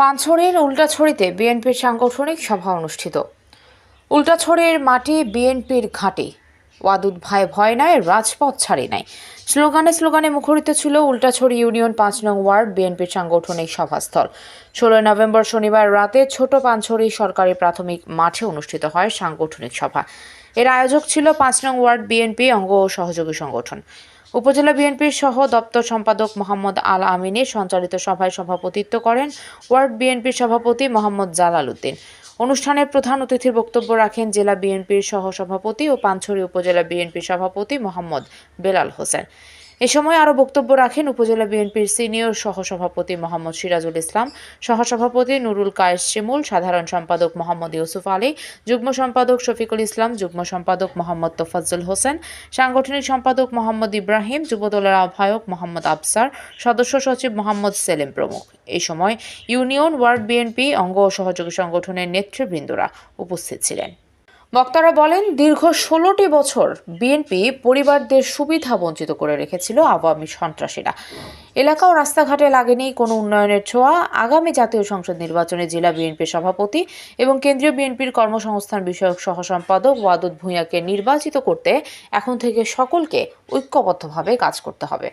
পাঁচড়ের উল্টাছড়িতে বিএনপির সাংগঠনিক সভা অনুষ্ঠিত। উল্টাছড়ের মাটি বিএনপির ঘাঁটি। ওয়াদুদ ভাই ভয় নাই, রাজপথ ছাড়ি নাই। স্লোগানে স্লোগানে মুখরিত ছিল উল্টাছড়ি ইউনিয়ন পাঁচ নং ওয়ার্ড বিএনপির সাংগঠনিক সভাস্থল। ষোলোই নভেম্বর শনিবার রাতে ছোট পাঁচছড়ি সরকারি প্রাথমিক মাঠে অনুষ্ঠিত হয় সাংগঠনিক সভা। এর আয়োজক ছিল পাঁচ নং ওয়ার্ড বিএনপি অঙ্গ ও সহযোগী সংগঠন। উপজেলা বিএনপির সহ দপ্তর সম্পাদক মোহাম্মদ আল আমিনের সঞ্চালিত সভায় সভাপতিত্ব করেন ওয়ার্ড বিএনপির সভাপতি মোহাম্মদ জালাল উদ্দিন। অনুষ্ঠানে প্রধান অতিথির বক্তব্য রাখেন জেলা বিএনপির সহ সভাপতি ও পাঞ্ছড়ি উপজেলা বিএনপির সভাপতি মোহাম্মদ বেলাল হোসেন। এ সময় আরও বক্তব্য রাখেন উপজেলা বিএনপির সিনিয়র সহসভাপতি মোহাম্মদ সিরাজুল ইসলাম, সহসভাপতি নুরুল কায়েস শিমুল, সাধারণ সম্পাদক মোহাম্মদ ইউসুফ আলী, যুগ্ম সম্পাদক শফিকুল ইসলাম, যুগ্ম সম্পাদক মোহাম্মদ তোফাজ্জল হোসেন, সাংগঠনিক সম্পাদক মোহাম্মদ ইব্রাহিম, যুবদলের আহ্বায়ক মোহাম্মদ আফসার সদস্য সচিব মোহাম্মদ সেলিম প্রমুখ। এই সময় ইউনিয়ন ওয়ার্ড বিএনপি অঙ্গ ও সহযোগী সংগঠনের নেতৃবৃন্দরা উপস্থিত ছিলেন। বক্তারা বলেন, দীর্ঘ ষোলোটি বছর বিএনপি পরিবারদের সুবিধা বঞ্চিত করে রেখেছিল আওয়ামী সন্ত্রাসীরা। এলাকা ও রাস্তাঘাটে লাগেনি কোনো উন্নয়নের ছোঁয়া। আগামী জাতীয় সংসদ নির্বাচনে জেলা বিএনপির সভাপতি এবং কেন্দ্রীয় বিএনপির কর্মসংস্থান বিষয়ক সহ সম্পাদক ওয়াদুদ ভূঁইয়াকে নির্বাচিত করতে এখন থেকে সকলকে ঐক্যবদ্ধভাবে কাজ করতে হবে।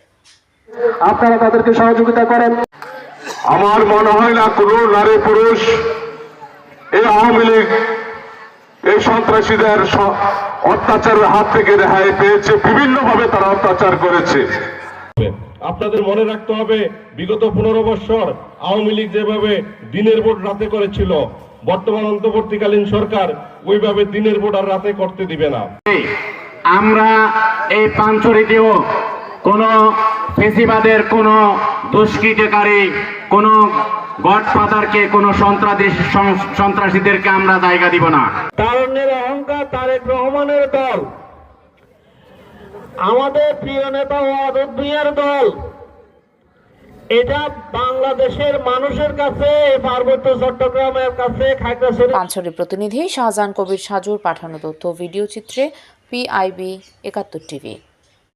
আপনারা তাদেরকে সহযোগিতা করেন। আমার মনে হয় না কোনো নারী পুরুষ এই আওয়ামী লীগ এই সন্ত্রাসীদের অত্যাচারের হাত থেকে রেহাই পেয়েছে বিভিন্ন ভাবে তারা অত্যাচার করেছে। আপনাদের মনে রাখতে হবে বিগত পনেরো বছর আওয়ামী লীগ যেভাবে দিনের ভোট রাতে করেছিল বর্তমান অন্তর্বর্তীকালীন সরকার ওইভাবে দিনের ভোট আর রাতে করতে দিবে না। আমরা এই পাঞ্চরিতেও কোন ফেসিবাদের কোন দুষ্কৃতকারী কোন গডফাদারকে কোন সন্ত্রাসী সন্ত্রাসীদেরকে আমরা জায়গা দিব না। তারুণ্যের অহংকার তারেক রহমানের দল। আমাদের প্রিয় নেতা ওয়াদুদ ভূঁইয়ার দল। এটা বাংলাদেশের মানুষের কাছে পার্বত্য চট্টগ্রামের কাছে খাগড়াছড়ি পাঁচড়ির প্রতিনিধি শাহজাহান কবির সাজুর পাঠানো তথ্য ভিডিও চিত্রে পিআইবি একাত্তর টিভি।